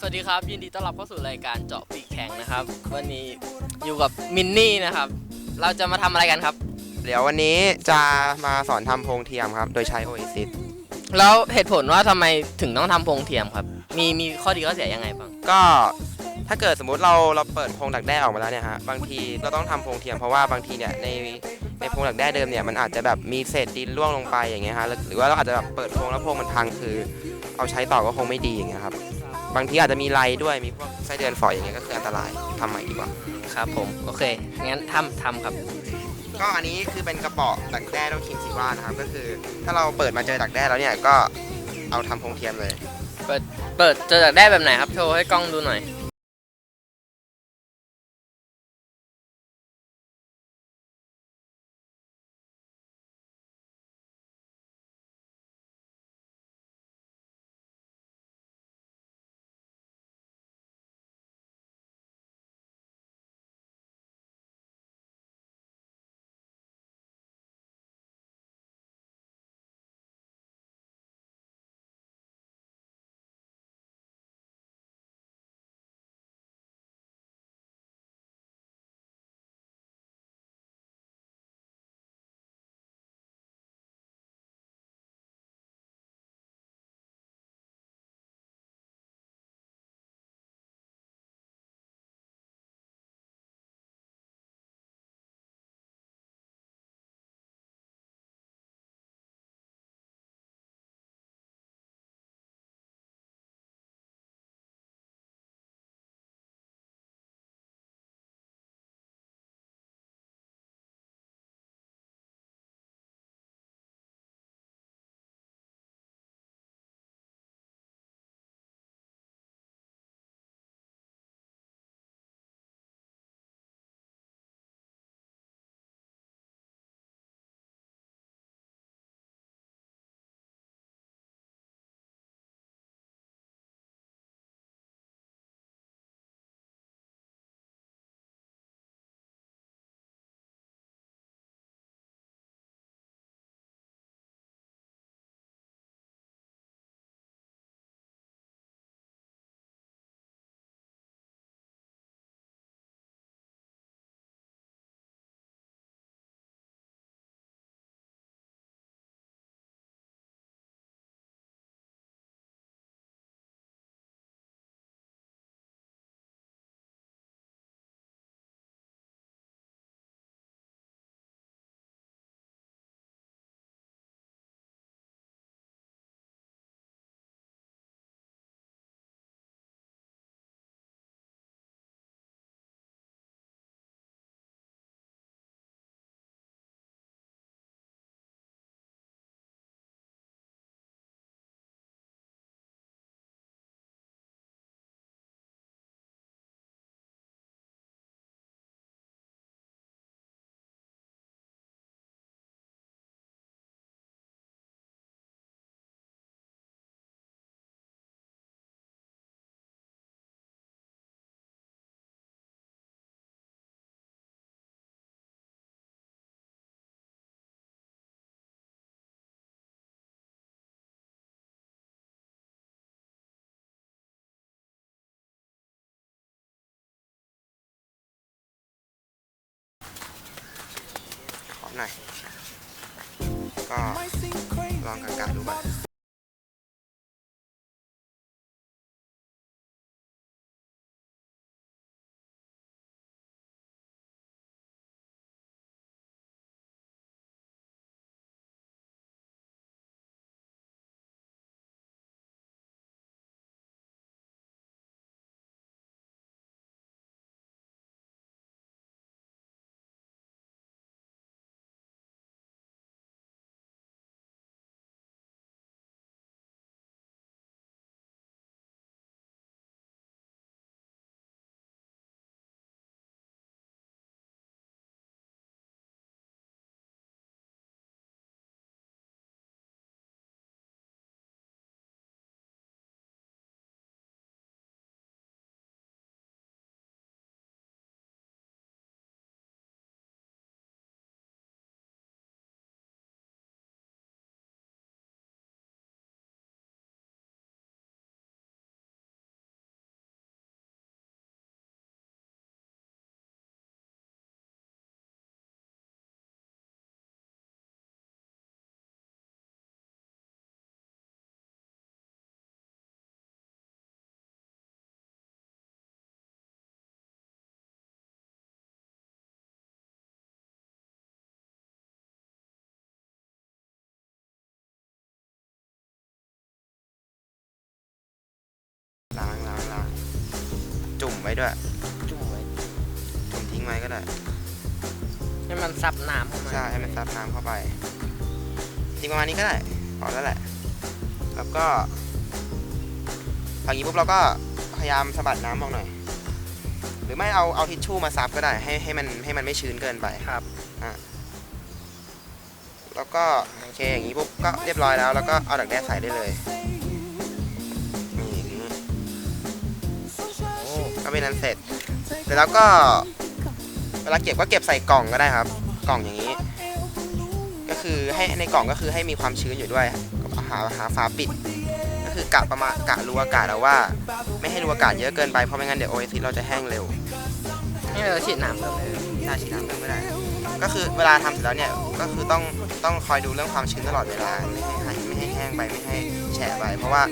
สวัสดีครับ ยินดีต้อนรับเข้าสู่รายการเจาะปีกแข่งนะครับ วันนี้อยู่กับมินนี่นะครับ เราจะมาทำอะไรกันครับ เดี๋ยววันนี้จะมาสอนทำโพรงเทียมครับ โดยใช้ Oasis แล้วเหตุผลว่าทำไมถึงต้องทำโพรงเทียมครับ มีมีข้อดีข้อเสียยังไงบ้างก็ถ้าเกิดสมมุติเราเราเปิดโพรงดักแด้ออกมาแล้วเนี่ยฮะบางทีเราต้องทำโพรงเทียมเพราะว่าบางทีเนี่ยในในโพรงดักแด้เดิมเนี่ยมันอาจจะแบบมีเศษดินร่วงลงไปอย่างเงี้ยฮะแล้วหรือว่าเราอาจจะแบบเปิดโพรงแล้วโพรงมันพังคือ เอาใช้ต่อก็คงไม่ดีอย่างเงี้ยครับ บางทีอาจจะมีไรด้วยมีพวกไส้เดือนฝอยอย่างเงี้ยก็คืออันตรายทำใหม่ดีกว่า ครับผมโอเคงั้นทำทำครับ ก็อันนี้คือเป็นกระเป๋อดักแด้ต้องคิมซิว่านะครับ ก็คือถ้าเราเปิดมาเจอดักแด้แล้วเนี่ยก็เอาทำโพรงเทียมเลยเปิดเจอจากได้แบบไหนครับโชว์ให้กล้องดูหน่อย หน่อย ก็ลองกันกันดูบ้าง ไว้ด้วยจุ่มไว้จุ่มทิ้งไว้ก็ได้ ให้มันซับน้ำเข้ามาใช่ให้มันซับน้ำเข้าไปจริงประมาณนี้ก็ได้พอแล้วแหละ แล้วก็พออย่างนี้ปุ๊บเราก็พยายามสะบัดน้ำออกหน่อย หรือไม่เอาเอาทิชชู่มาซับก็ได้ให้ให้มันให้มันไม่ชื้นเกินไปครับแล้วก็โอเคอย่างนี้ปุ๊บก็เรียบร้อยแล้ว แล้วก็เอาดักแด้ใส่ได้เลย ก็เป็นอันเสร็จเสร็จแล้วก็เวลาเก็บก็เก็บใส่กล่องก็ได้ครับ กล่องอย่างนี้ ก็คือให้ในกล่องก็คือให้มีความชื้นอยู่ด้วยหาหาฝาปิด ก็คือกะประมาณกะรูอากาศเอาว่า ไม่ให้รูอากาศเยอะเกินไปเพราะไม่งั้นเดี๋ยวโอเอซิเราจะแห้งเร็วให้เราฉีดน้ำเพิ่มเลยน่าฉีดน้ำเพิ่มไม่ได้ ก็คือเวลาทำเสร็จแล้วเนี่ยก็คือต้องต้องคอยดูเรื่องความชื้นตลอดเวลาไม่ให้ไม่ให้แห้งไปไม่ให้แฉะไปเพราะว่า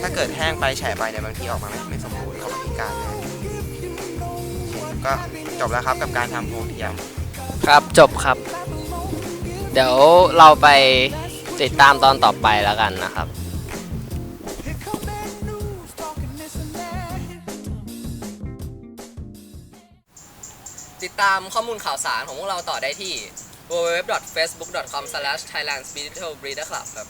ถ้าเกิดแห้งไปแฉะไปเนี่ยบางทีออกมาไม่ไม่สมบูรณ์ ก็จบแล้วครับกับการทำโพรงเทียม ครับจบครับ เดี๋ยวเราไปติดตามตอนต่อไปแล้วกันนะครับติดตามข้อมูลข่าวสารของพวกเราต่อได้ที่ www.facebook.com/thailandspeedbreeder club ครับ